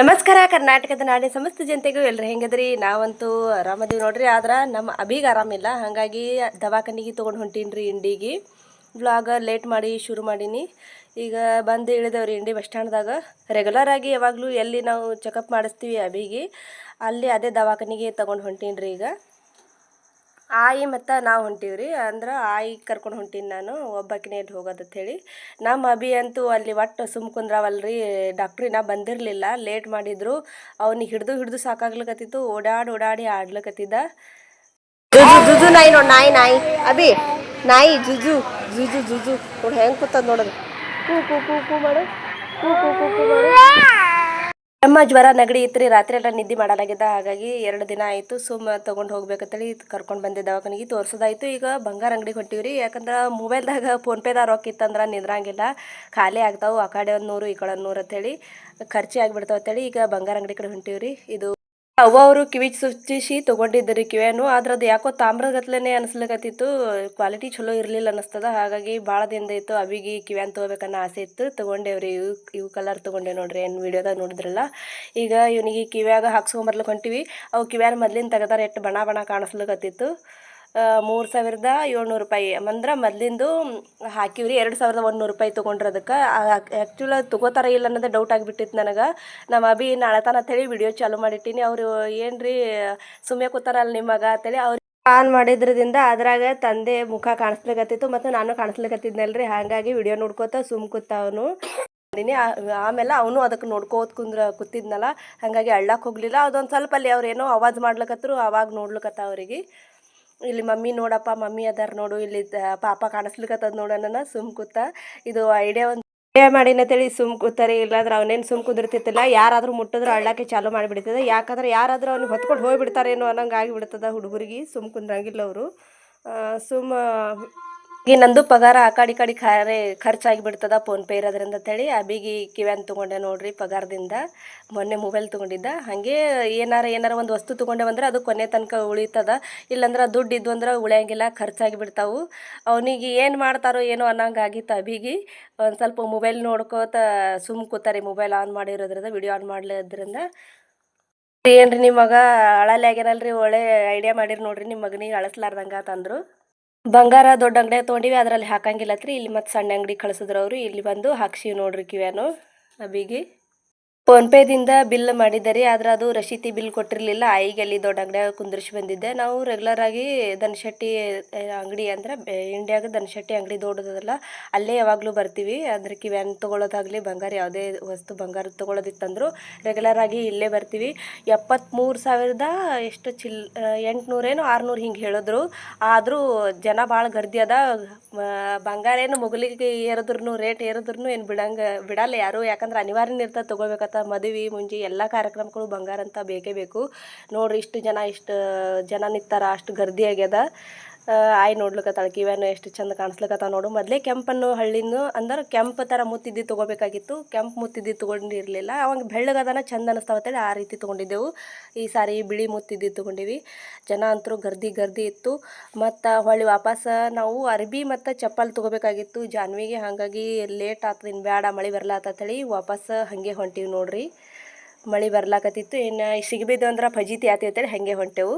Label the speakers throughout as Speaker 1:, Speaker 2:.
Speaker 1: ನಮಸ್ಕಾರ, ಕರ್ನಾಟಕದ ನಾಡಿನ ಸಮಸ್ತ ಜನತೆಗೂ ಎಲ್ಲರೂ ಹೆಂಗದ್ರಿ? ನಾವಂತೂ ಆರಾಮದೀವಿ ನೋಡ್ರಿ. ಆದ್ರೆ ನಮ್ಮ ಅಭಿಗೆ ಆರಾಮಿಲ್ಲ ಹಾಗಾಗಿ ದವಾಖಾನಿಗೆ ತೊಗೊಂಡು ಹೊಂಟೀನಿ ರೀ ಇಂಡಿಗೆ ವ್ಲಾಗ ಲೇಟ್ ಮಾಡಿ ಶುರು ಮಾಡೀನಿ. ಈಗ ಬಂದು ಇಳಿದವ್ರಿ ಇಂಡಿ ಬಸ್ ಸ್ಟ್ಯಾಂಡ್ದಾಗ. ರೆಗ್ಯುಲರ್ ಆಗಿ ಯಾವಾಗಲೂ ಎಲ್ಲಿ ನಾವು ಚೆಕಪ್ ಮಾಡಿಸ್ತೀವಿ ಅಭಿಗೆ. ಅಲ್ಲಿ ಅದೇ ದವಾಖಾನಿಗೆ ತೊಗೊಂಡು ಹೊಂಟೀನಿ ರೀ ಈಗ. ಆಯಿ ಮತ್ತು ನಾವು ಹೊಂಟೀವ್ರಿ, ಅಂದ್ರೆ ಆಯಿ ಕರ್ಕೊಂಡು ಹೊಂಟೀನಿ ನಾನು, ಒಬ್ಬಾಕಿನೇ ಎಲ್ಲಿ ಹೋಗೋದತ್ ಹೇಳಿ ನಮ್ಮ ಅಭಿ ಅಂತೂ ಅಲ್ಲಿ ಒಟ್ಟು ಸುಮ್ ಕುಂದ್ರಾವಲ್ರಿ ಡಾಕ್ಟ್ರಿನ ಬಂದಿರಲಿಲ್ಲ ಲೇಟ್ ಮಾಡಿದ್ರು, ಅವ್ನಿಗೆ ಹಿಡಿದು ಹಿಡಿದು ಸಾಕಾಗ್ಲಕತ್ತಿತ್ತು, ಓಡಾಡಿ ಓಡಾಡಿ ಆಡ್ಲಿಕತ್ತಿದ್ದ. ಜುಜು ನಾಯಿ ನೋಡಿ, ನಾಯಿ ನಾಯಿ. ಅಭಿ, ನಾಯಿ, ಜುಜು ಜುಜು ಜುಜು. ನೋಡಿ ಹೆಂಗೆ ಕೂತದ ನೋಡೋದು. ಕೂ ಕೂ ಕೂ ಕೂ ಮಾಡು. ಕೂ ಕೂ ಕೂ ಕೂ ಮಾಡು. ನಮ್ಮ ಜ್ವರ, ನೆಗಡಿ ಇತ್ತು ರಾತ್ರಿ ಎಲ್ಲ ನಿದ್ದೆ ಮಾಡಲಾಗಿದ್ದ ಹಾಗಾಗಿ ಎರಡು ದಿನ ಆಯಿತು. ಸುಮ್ಮ ತೊಗೊಂಡು ಹೋಗ್ಬೇಕಂತೇಳಿ ಕರ್ಕೊಂಡು ಬಂದಿದ್ದ ದವಾಖಾನಿಗೆ. ತೋರ್ಸೋದಾಯ್ತು, ಈಗ ಬಂಗಾರ ಅಂಗಡಿಗೆ ಹೊಂಟೀವಿ ರೀ ಯಾಕಂದ್ರೆ ಮೊಬೈಲ್ದಾಗ ಫೋನ್ಪೇದಾಗ ರೊಕ್ಕ ಇತ್ತಂದ್ರೆ ನಿಂದ್ರಂಗಿಲ್ಲ. ಖಾಲಿ ಆಗ್ತಾವೆ, ಆ ಕಡೆ ಒಂದು ನೂರು, ಈ ಕಡೆ ಒಂದು ನೂರು ಅಂತೇಳಿ ಖರ್ಚಿ ಆಗಿಬಿಡ್ತಾವೆ ಅಂತೇಳಿ ಈಗ ಬಂಗಾರ ಅಂಗಡಿ ಕಡೆ ಹೊಂಟಿವ್ರಿ. ಇದು ಅವ್ವ ಅವರು ಕಿವಿ ಸುಚ್ಚಿಸಿ ತೊಗೊಂಡಿದ್ದರು ಕಿವಿಯನ್ನು, ಆದ್ರೆ ಅದು ಯಾಕೋ ತಾಮ್ರಗತ್ಲೆನೇ ಅನಿಸ್ಲಿಕತ್ತಿತ್ತು. ಕ್ವಾಲಿಟಿ ಚಲೋ ಇರಲಿಲ್ಲ ಅನಿಸ್ತದ, ಹಾಗಾಗಿ ಭಾಳ ದಿನದ ಇತ್ತು ಅವಿಗೆ ಕಿವ್ಯಾನ್ ತೊಗೋಬೇಕನ್ನೋ ಆಸೆ ಇತ್ತು. ತೊಗೊಂಡೇವ್ರಿ, ಇವು ಇವು ಕಲರ್ ತೊಗೊಂಡೆ ನೋಡ್ರಿ, ಏನು ವಿಡಿಯೋದಾಗ ನೋಡಿದ್ರಲ್ಲ. ಈಗ ಇವನಿಗೆ ಕಿವ್ಯಾಗ ಹಾಕ್ಸ್ಕೊಂಬರ್ಲಿಕ್ಕೆ ಹೊಂಟಿವಿ. ಅವು ಕಿವ್ಯಾನ ಮೊದ್ಲಿನ ತೆಗದಾರ, ಎಷ್ಟು ಬಣ ಬಣ ಕಾಣಿಸ್ಲಿಕತ್ತಿತ್ತು. ಮೂರು ಸಾವಿರದ ಏಳ್ನೂರು ರೂಪಾಯಿ. ಅಂದ್ರೆ ಮೊದಲಿಂದು ಹಾಕಿವ್ರಿ, ಎರಡು ಸಾವಿರದ ಒಂದುನೂರು ರೂಪಾಯಿ ತೊಗೊಂಡ್ರೆ ಅದಕ್ಕೆ ಆ್ಯಕ್ಚುಲ್ ತೊಗೋತಾರ ಇಲ್ಲ ಅನ್ನೋದೇ ಡೌಟ್ ಆಗಿಬಿಟ್ಟಿತ್ತು ನನಗೆ. ನಮ್ಮ ಅಭಿ ಅಂತ ಹೇಳಿ ವಿಡಿಯೋ ಚಾಲು ಮಾಡಿಟ್ಟಿನಿ. ಅವರು ಏನು ರೀ ಸುಮ್ಮನೆ ಕೂತಾರಲ್ಲ ನಿಮ್ಮ ಮಗ ಅಂತೇಳಿ ಅವ್ರು ಆನ್ ಮಾಡಿದ್ರದಿಂದ ಅದ್ರಾಗ ತಂದೆ ಮುಖ ಕಾಣಿಸ್ಲಿಕತ್ತಿತ್ತು ಮತ್ತು ನಾನು ಕಾಣಿಸ್ಲಿಕತ್ತಿದ್ನಲ್ರಿ. ಹಾಗಾಗಿ ವಿಡಿಯೋ ನೋಡ್ಕೋತ ಸುಮ್ ಕೂತ ಅವನು. ಮಾಡಿನಿ ಆಮೇಲೆ ಅವನು ಅದಕ್ಕೆ ನೋಡ್ಕೋತ ಕುಂದ್ರ, ಕೂತಿದ್ನಲ್ಲ. ಹಾಗಾಗಿ ಅಳ್ಳಕ್ಕೆ ಹೋಗಲಿಲ್ಲ. ಅದೊಂದು ಸ್ವಲ್ಪ ಅಲ್ಲಿ ಅವ್ರು ಏನೋ ಅವಾಜ್ ಮಾಡ್ಲಿಕತ್ತರು ಅವಾಗ ನೋಡ್ಲಿಕತ್ತ ಅವರಿಗೆ. ಇಲ್ಲಿ ಮಮ್ಮಿ ನೋಡಪ್ಪ, ಮಮ್ಮಿ ಅದಾರ ನೋಡು, ಇಲ್ಲಿ ಪಾಪ ಕಾಣಿಸ್ಲಿಕ್ಕತ್ತದ ನೋಡೋಣ ಸುಮ್ ಕೂತ ಇದು ಐಡಿಯಾ ಒಂದು ಐಡಿಯಾ ಮಾಡಿನ ಅಂತೇಳಿ ಸುಮ್ ಕೂತಾರೆ, ಇಲ್ಲಾಂದ್ರೆ ಅವನೇನು ಸುಮ್ ಕುದಿರ್ತಿತ್ತಿಲ್ಲ ಯಾರಾದರೂ ಮುಟ್ಟಿದ್ರೆ ಅಳ್ಳಕ್ಕೆ ಚಾಲು ಮಾಡಿಬಿಡ್ತದೆ. ಯಾಕಂದ್ರೆ ಯಾರಾದರೂ ಅವ್ನಿಗೆ ಹೊತ್ಕೊಂಡು ಹೋಗ್ಬಿಡ್ತಾರೇನೋ ಅನ್ನಂಗೆ ಆಗಿಬಿಡ್ತದ ಹುಡುಗರಿಗೆ. ಸುಮ್ ಕುಂದ್ರಂಗಿಲ್ಲ ಅವರು. ಸುಮ್ಮ ಈ ನಂದು ಪಗಾರ ಆ ಕಡೆ ಈ ಕಡೆ ಖಾರೆ ಖರ್ಚಾಗಿಬಿಡ್ತದ ಫೋನ್ಪೇ ಇರೋದ್ರಿಂದ ಅಂತೇಳಿ ಅಬಿಗಿ ಕಿವ್ಯಾನ್ ತೊಗೊಂಡೆ ನೋಡ್ರಿ ಪಗಾರದಿಂದ. ಮೊನ್ನೆ ಮೊಬೈಲ್ ತೊಗೊಂಡಿದ್ದ. ಹಾಗೆ ಏನಾರ ಏನಾರ ಒಂದು ವಸ್ತು ತೊಗೊಂಡೇವಂದ್ರೆ ಅದು ಕೊನೆ ತನಕ ಉಳಿತದ. ಇಲ್ಲಾಂದ್ರೆ ದುಡ್ಡು ಇದ್ದು ಅಂದ್ರೆ ಉಳಿಯಂಗಿಲ್ಲ ಖರ್ಚಾಗಿ ಬಿಡ್ತಾವು ಅವನಿಗೆ ಏನು ಮಾಡ್ತಾರೋ ಏನೋ ಅನ್ನಂಗೆ ಆಗಿತ್ತು ಒಂದು ಸ್ವಲ್ಪ ಮೊಬೈಲ್ ನೋಡ್ಕೋತ ಸುಮ್ ಕೂತಾರೆ ಮೊಬೈಲ್ ಆನ್ ಮಾಡಿರೋದ್ರಿಂದ ವಿಡಿಯೋ ಆನ್ ಮಾಡ್ಲಿದ್ರಿಂದ. ರೀ ನಿಮ್ಮ ಮಗ ಅಳಲೆ ಆಗ್ಯಾನಲ್ರಿ ಒಳ್ಳೆ ಐಡಿಯಾ ಮಾಡಿರಿ ನೋಡ್ರಿ ನಿಮ್ಮ ಮಗನಿಗೆ ಅಳಸ್ಲಾರ್ದಂಗ ತಂದ್ರು ಬಂಗಾರ ದೊಡ್ಡ ಅಂಗಡಿಯಾಗ ತೊಗೊಂಡಿವಿ, ಅದರಲ್ಲಿ ಹಾಕಂಗಿಲ್ಲತ್ರಿ. ಇಲ್ಲಿ ಮತ್ತೆ ಸಣ್ಣ ಅಂಗಡಿ ಕಳ್ಸಿದ್ರು ಅವರು ಇಲ್ಲಿ ಬಂದು ಹಾಕ್ಸಿವಿ ನೋಡ್ರಿ ಕಿವ್ಯಾನು ಅಬಿಗಿ. ಫೋನ್ಪೇದಿಂದ ಬಿಲ್ ಮಾಡಿದ್ದೆ ರೀ ಆದ್ರೆ ಅದು ರಶೀತಿ ಬಿಲ್ ಕೊಟ್ಟಿರಲಿಲ್ಲ. ಆಯಿಗೆ ಅಲ್ಲಿ ದೊಡ್ಡ ಅಂಗಡಿಯಾಗ ಕುಂದ್ರಿಸಿ ಬಂದಿದ್ದೆ. ನಾವು ರೆಗ್ಯುಲರ್ ಆಗಿ ಧನಶೆಟ್ಟಿ ಆ, ಅಂಗಡಿ ಅಂದ್ರೆ ಇಂಡಿಯಾಗ ಧನಶೆಟ್ಟಿ ಅಂಗಡಿ ದೊಡ್ಡದಲ್ಲ ಅಲ್ಲೇ ಯಾವಾಗಲೂ ಬರ್ತೀವಿ. ಅಂದ್ರೆ ಕಿವ್ಯಾನ್ ತೊಗೊಳೋದಾಗಲಿ ಬಂಗಾರ ಯಾವುದೇ ವಸ್ತು ಬಂಗಾರ ತೊಗೊಳೋದಿತ್ತಂದ್ರು ರೆಗ್ಯುಲರ್ ಆಗಿ ಇಲ್ಲೇ ಬರ್ತೀವಿ. ಎಪ್ಪತ್ತ್ಮೂರು ಸಾವಿರದ ಎಷ್ಟು ಚಿಲ್ ಎಂಟುನೂರೇನು ಆರುನೂರು ಹಿಂಗೆ ಹೇಳಿದ್ರು. ಆದರೂ ಜನ ಭಾಳ ಗರ್ದಿ ಅದ. ಬಂಗಾರ ಏನು ಮುಗಲಿಗೆ ಏರಿದ್ರು ರೇಟ್ ಏರಿದ್ರು ಏನು ಬಿಡಂಗ ಬಿಡಲ್ಲ ಯಾರು. ಯಾಕಂದ್ರೆ ಅನಿವಾರ್ಯ ಇರ್ತದೆ ತೊಗೋಬೇಕತ್ತ ಮದುವೆ ಮುಂಜಿ ಎಲ್ಲ ಕಾರ್ಯಕ್ರಮಗಳು ಬಂಗಾರ ಅಂತ ಬೇಕೇ ಬೇಕು. ನೋಡ್ರಿ ಇಷ್ಟು ಜನ ಇಷ್ಟು, ಜನ ನಿಂತಾರ, ಅಷ್ಟು ಗರ್ದಿ ಆಗ್ಯದ ಆಯ್ ನೋಡ್ಲಿಕ್ಕತ್ತಾಳ ಕಿವ್ಯಾನು ಎಷ್ಟು ಚಂದ ಕಾಣಿಸ್ಲಿಕತ್ತಾವ ನೋಡು. ಮೊದಲೇ ಕೆಂಪನ್ನು ಹಳ್ಳಿನು ಅಂದ್ರೆ ಕೆಂಪು ಥರ ಮುತ್ತಿದ್ದು ತೊಗೋಬೇಕಾಗಿತ್ತು. ಕೆಂಪು ಮುತ್ತಿದ್ದು ತೊಗೊಂಡಿರಲಿಲ್ಲ. ಅವಾಗ ಬೆಳ್ಳಗದನ ಚಂದ ಅನ್ನಿಸ್ತಾವತ್ತೇಳಿ ಆ ರೀತಿ ತೊಗೊಂಡಿದ್ದೆವು. ಈ ಸಾರಿ ಬಿಳಿ ಮುತ್ತಿದ್ದು ತೊಗೊಂಡಿವಿ. ಜನ ಅಂತರೂ ಗರ್ದಿ ಗರ್ದಿ ಇತ್ತು. ಮತ್ತು ಹೊಳ್ಳಿ ವಾಪಸ್ ನಾವು ಅರ್ಬಿ ಮತ್ತು ಚಪ್ಪಲ್ ತೊಗೋಬೇಕಾಗಿತ್ತು. ಜಾನ್ವಿಗೆ ಹಾಗಾಗಿ ಲೇಟ್ ಇನ್ನು ಬೇಡ ಮಳೆ ಬರ್ಲಾತೇಳಿ ವಾಪಸ್ ಹಾಗೆ ಹೊಂಟೀವಿ ನೋಡ್ರಿ. ಮಳೆ ಬರ್ಲಾಕತ್ತಿತ್ತು. ಇನ್ನು ಸಿಗಬಿದ್ದು ಅಂದ್ರೆ ಫಜೀತಿ ಆತಿ ಅಂತೇಳಿ ಹಾಗೆ ಹೊಂಟೆವು.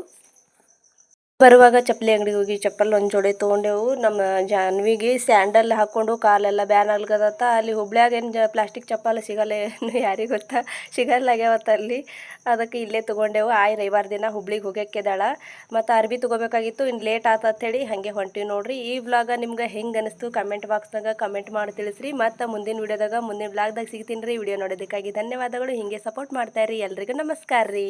Speaker 1: ಬರುವಾಗ ಚಪ್ಪಲಿ ಅಂಗಡಿಗೆ ಹೋಗಿ ಚಪ್ಪಲ್ ಒಂದು ಜೋಡಿ ತೊಗೊಂಡೆವು. ನಮ್ಮ ಜಾನ್ವಿಗೆ ಸ್ಯಾಂಡಲ್ ಹಾಕ್ಕೊಂಡು ಕಾಲೆಲ್ಲ ಬ್ಯಾನ್ ಅಲ್ಗದತ್ತ. ಅಲ್ಲಿ ಹುಬ್ಳ್ಯಾಗ ಏನು ಜ ಪ್ಲಾಸ್ಟಿಕ್ ಚಪ್ಪಲ್ ಸಿಗಲ್ಲ ಏನು ಯಾರಿಗೆ ಗೊತ್ತಾ? ಸಿಗಲ್ಲಾಗ್ಯಾವತ್ತ ಅಲ್ಲಿ ಅದಕ್ಕೆ ಇಲ್ಲೇ ತೊಗೊಂಡೆವು. ಆಯ್ ರವಿವಾರ ದಿನ ಹುಬ್ಳಿಗೆ ಹೋಗ್ಯಾಕೆದಾಳ ಮತ್ತು ಅರ್ಬಿ ತೊಗೋಬೇಕಾಗಿತ್ತು. ಇನ್ನು ಲೇಟ್ ಆತಂತೇಳಿ ಹಾಗೆ ಹೊಂಟಿವಿ ನೋಡ್ರಿ. ಈ ವ್ಲಾಗ ನಿಮ್ಗೆ ಹೆಂಗೆ ಅನಿಸ್ತು ಕಮೆಂಟ್ ಬಾಕ್ಸ್ನಾಗ ಕಮೆಂಟ್ ಮಾಡಿ ತಿಳಿಸ್ರಿ. ಮತ್ತು ಮುಂದಿನ ವಿಡಿಯೋದಾಗ ಮುಂದಿನ ವ್ಲಾಗ್ದಾಗ ಸಿಗ್ತೀನಿ ರೀ. ವಿಡಿಯೋ ನೋಡೋದಕ್ಕಾಗಿ ಧನ್ಯವಾದಗಳು. ಹಿಂಗೆ ಸಪೋರ್ಟ್ ಮಾಡ್ತಾ ಇರಿ. ಎಲ್ರಿಗೂ ನಮಸ್ಕಾರ ರೀ.